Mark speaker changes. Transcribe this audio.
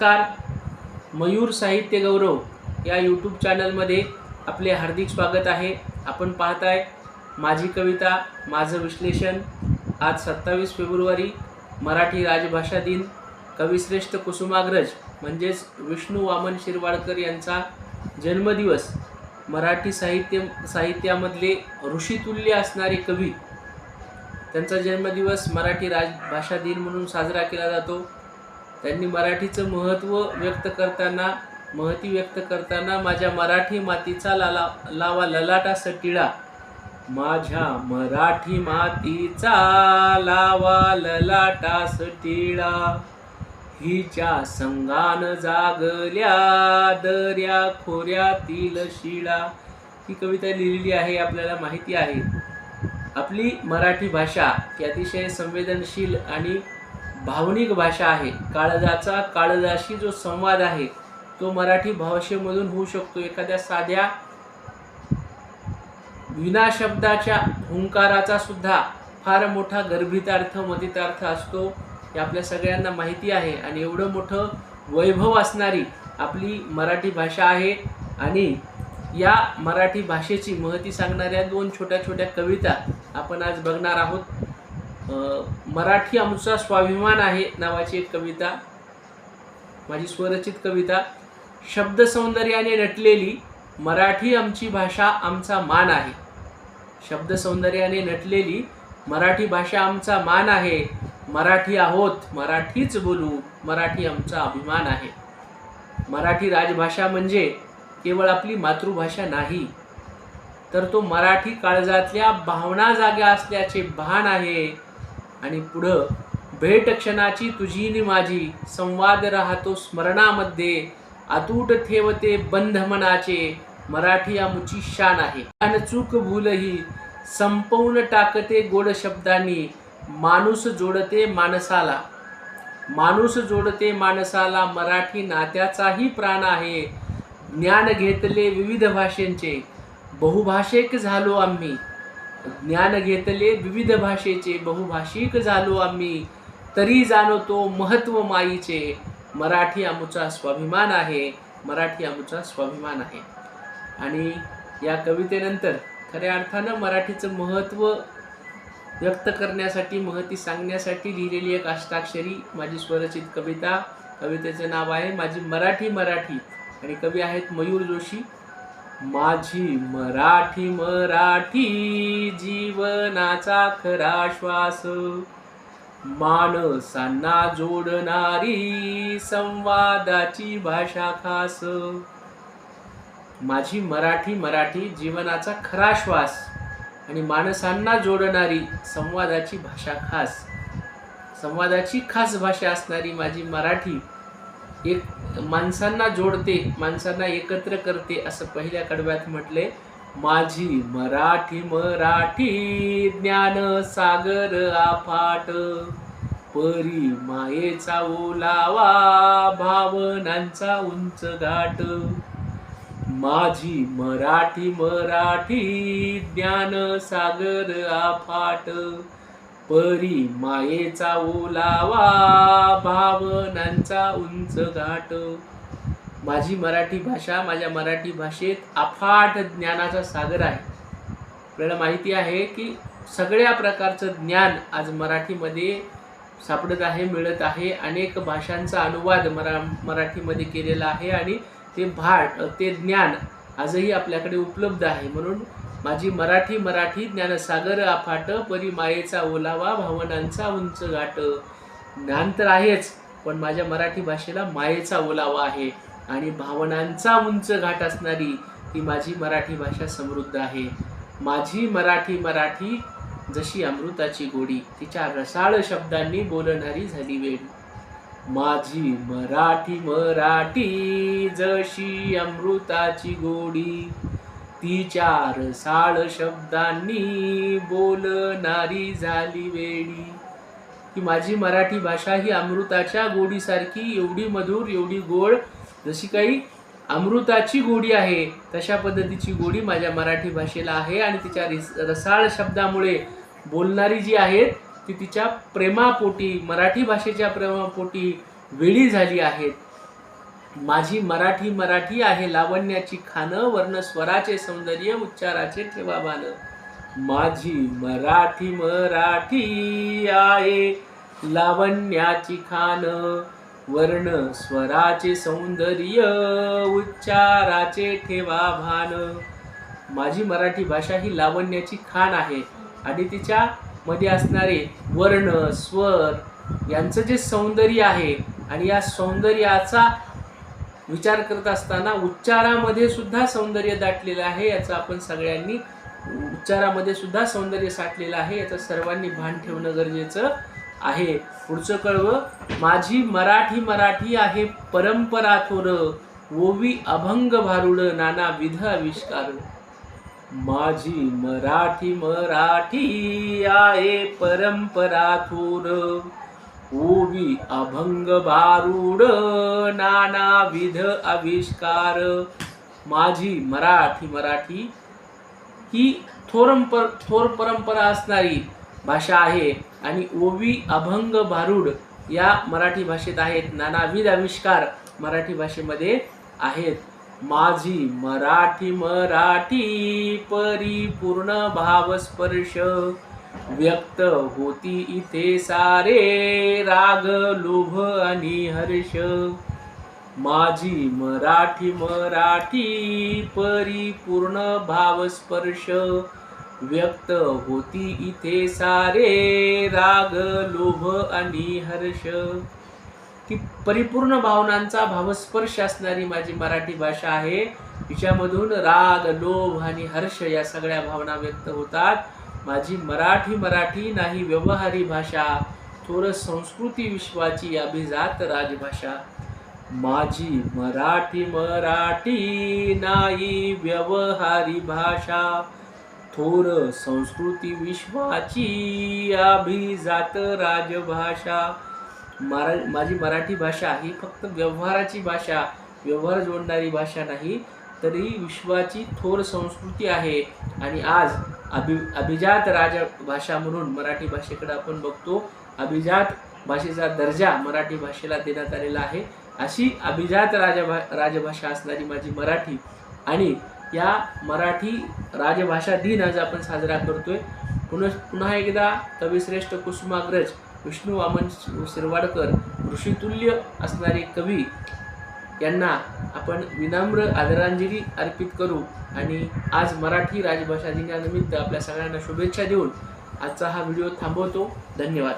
Speaker 1: नमस्कार. मयूर साहित्य गौरव या यूट्यूब चॅनलमध्ये आपले हार्दिक स्वागत आहे. आपण पाहताय माझी कविता माझं विश्लेषण. आज सत्तावीस फेब्रुवारी मराठी राजभाषा दिन. कविश्रेष्ठ कुसुमाग्रज म्हणजेच विष्णू वामन शिरवाडकर यांचा जन्मदिवस. मराठी साहित्य साहित्यामधले ऋषितुल्य असणारे कवी. त्यांचा जन्मदिवस मराठी राजभाषा दिन म्हणून साजरा केला जातो. त्यांनी मराठीचं महत्त्व व्यक्त करताना महती व्यक्त करताना माझ्या मराठी मातीचा लाला लावा ललाटा सटिळा. माझ्या मराठी मातीचा लावा ललाटा सटिळा. हिच्या संगान जागल्या दर्या खोऱ्यातील शिळा. ही कविता लिहिलेली आहे आपल्याला माहिती आहे. आपली मराठी भाषा ही अतिशय संवेदनशील आणि भावनिक भाषा आहे. काळजाचा काळजाशी जो संवाद आहे तो मराठी भाषेमधून होऊ शकतो. एखाद्या साध्या विना शब्दाच्या हुंकाराचा सुद्धा फार मोठा गर्भितार्थ मतितार्थ असतो. हे आपल्या सगळ्यांना माहिती आहे आणि एवढं मोठं वैभव असणारी आपली मराठी भाषा आहे. आणि या मराठी भाषेची महती सांगणाऱ्या दोन छोट्या छोट्या कविता आपण आज बघणार आहोत. मराठी आमचा स्वाभिमान आहे नावाची एक कविता. माझी स्वरचित कविता. शब्दसौंदर्याने नटलेली मराठी आमची भाषा आमचा मान आहे. शब्दसौंदर्याने नटलेली मराठी भाषा आमचा मान आहे. मराठी आहोत मराठीच बोलू मराठी आमचा अभिमान आहे. मराठी राजभाषा म्हणजे केवळ आपली मातृभाषा नाही तर तो मराठी काळजातल्या भावना जाग्या असल्याचे भान आहे. आणि पुढं भेट क्षणाची तुझी नि माझी संवाद राहतो स्मरणामध्ये अतूट ठेवते बंध मनाचे मराठी आमुची शान आहे. आणि चूक भूलही संपवून टाकते गोड शब्दांनी माणूस जोडते माणसाला. माणूस जोडते माणसाला मराठी नात्याचाही प्राण आहे. ज्ञान घेतले विविध भाषेंचे बहुभाषिक झालो आम्ही. ज्ञान घेतले विविध भाषेचे बहुभाषिक झालो आम्ही. तरी जाणवतो महत्त्व माईचे. मराठी आमचा स्वाभिमान आहे. मराठी आमचा स्वाभिमान आहे. आणि या कवितेनंतर खऱ्या अर्थानं मराठीचं महत्त्व व्यक्त करण्यासाठी महती सांगण्यासाठी लिहिलेली एक अष्टाक्षरी माझी स्वरचित कविता. कवितेचं नाव आहे माझी मराठी मराठी. आणि कवी आहेत मयूर जोशी. माझी मराठी मराठी जीवनाचा खरा श्वास. माणसांना जोडणारी संवादाची भाषा खास. माझी मराठी मराठी जीवनाचा खरा श्वास आणि माणसांना जोडणारी संवादाची भाषा खास. संवादाची खास भाषा असणारी माझी मराठी एक माणसांना जोडते माणसांना एकत्र करते असं पहिल्या कडव्यात म्हटले माझी मराठी मराठी ज्ञान सागर आफाट परी मायेचा ओलावा भावनांचा उंच घाट. माझी मराठी मराठी ज्ञान सागर आफाट परी मायेचा ओलावा भावनांचा उंच घाट. माझी मराठी भाषा माझ्या मराठी भाषेत अफाट ज्ञानाचा सागर आहे. आपल्याला माहिती आहे की सगळ्या प्रकारचं ज्ञान आज मराठीमध्ये सापडत आहे मिळत आहे. अनेक भाषांचा अनुवाद मरा मराठीमध्ये केलेला आहे आणि ते भाट ते ज्ञान आजही आपल्याकडे उपलब्ध आहे. म्हणून माझी मराठी मराठी ज्ञानसागर आफाट परी मायेचा ओलावा भावनांचा उंच घाट ज्ञान तर आहेच पण माझ्या मराठी भाषेला मायेचा ओलावा आहे आणि भावनांचा उंच घाट असणारी ही माझी मराठी भाषा समृद्ध आहे. माझी मराठी मराठी जशी अमृताची गोडी तिच्या रसाळ शब्दांनी बोलणारी झाली वेळ माझी मराठी मराठी जशी अमृताची गोडी ती चार रसाळ शब्दांनी बोलणारी झाली वेडी. की माझी मराठी भाषा ही अमृताच्या गोडीसारखी एवढी मधुर एवढी गोड जशी काही अमृताची गोडी आहे तशा पद्धतीची गोडी माझ्या मराठी भाषेला आहे आणि तिच्या रिस रसाळ शब्दामुळे बोलणारी जी आहेत ती तिच्या प्रेमापोटी मराठी भाषेच्या प्रेमापोटी वेळी झाली आहेत. माझी मराठी मराठी आहे लावण्याची खाणं वर्ण स्वराचे सौंदर्य उच्चाराचे ठेवा बाण माझी मराठी मराठी आहे लावण्याची खाणं वर्ण स्वराचे सौंदर्य उच्चाराचे ठेवा भान माझी मराठी भाषा ही लावण्याची खाण आहे आणि तिच्या मध्ये असणारे वर्ण स्वर यांचं जे सौंदर्य आहे आणि या सौंदर्याचा विचार करत असताना उच्चारामध्ये सुद्धा सौंदर्य दाटलेलं आहे याचं आपण सगळ्यांनी उच्चारामध्ये सुद्धा सौंदर्य साठलेलं आहे याचं सर्वांनी भान ठेवणं गरजेचं आहे. पुढचं कळवं माझी मराठी मराठी आहे परंपरा थोर ओवी अभंग भारुड नाना विध आविष्कार. माझी मराठी मराठी आहे परंपरा थोर. ओवी अभंग भारुड नानाविध आविष्कार. माझी मराठी मराठी ही थोरंपर थोर परंपरा असणारी भाषा आहे आणि ओवी अभंग भारूड या मराठी भाषेत आहेत. नानाविध आविष्कार मराठी भाषेमध्ये आहेत. माझी मराठी मराठी परिपूर्ण भावस्पर्श. व्यक्त होती इथे सारे राग लोभ आणि हर्ष. माझी मराठी मराठी परिपूर्ण भावस्पर्श. व्यक्त होती इथे सारे राग लोभ आणि हर्ष. की परिपूर्ण भावनांचा भावस्पर्श असणारी माझी मराठी भाषा आहे. तिच्यामधून राग लोभ आणि हर्ष या सगळ्या भावना व्यक्त होतात. माझी मराठी मराठी नाही व्यवहारी भाषा थोर संस्कृती विश्वाची अभिजात राजभाषा. माझी मराठी मराठी नाही व्यवहारी भाषा थोर संस्कृती विश्वाची अभिजात राजभाषा. मरा माझी मराठी भाषा ही फक्त व्यवहाराची भाषा व्यवहार जोडणारी भाषा नाही तरी विश्वाची थोर संस्कृती आहे. आणि आज अभि अभिजात राजभाषा म्हणून मराठी भाषेकडे आपण बघतो. अभिजात भाषेचा दर्जा मराठी भाषेला देण्यात आलेला आहे. अशी अभिजात राजभा राजभाषा असणारी माझी मराठी आणि या मराठी राजभाषा दिन आज आपण साजरा करतोय. पुन्हा पुन्हा एकदा कविश्रेष्ठ कुसुमाग्रज विष्णू वामन शिरवाडकर ऋषितुल्य असणारे कवी यांना आपण विनम्र आदरांजली अर्पित करू आणि आज मराठी राजभाषा दिनानिमित्त आपल्या सगळ्यांना शुभेच्छा देऊन आजचा हा व्हिडिओ थांबवतो. धन्यवाद.